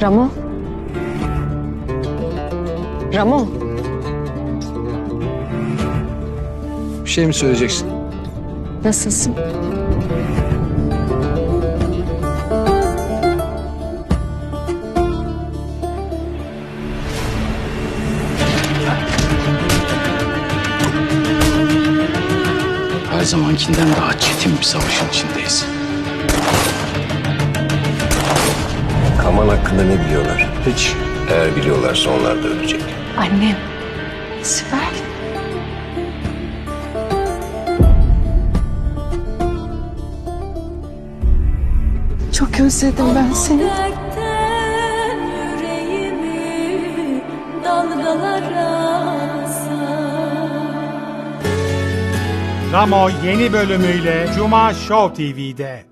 Ramo? Ramo? Bir şey mi söyleyeceksin? Nasılsın? Her zamankinden daha çetin bir savaşın içindeyiz. Hakkında ne biliyorlar? Hiç. Eğer biliyorlarsa onlar da ölecek. Annem. Sibel. Çok özledim ben seni. Ramo yeni bölümüyle Cuma Show TV'de.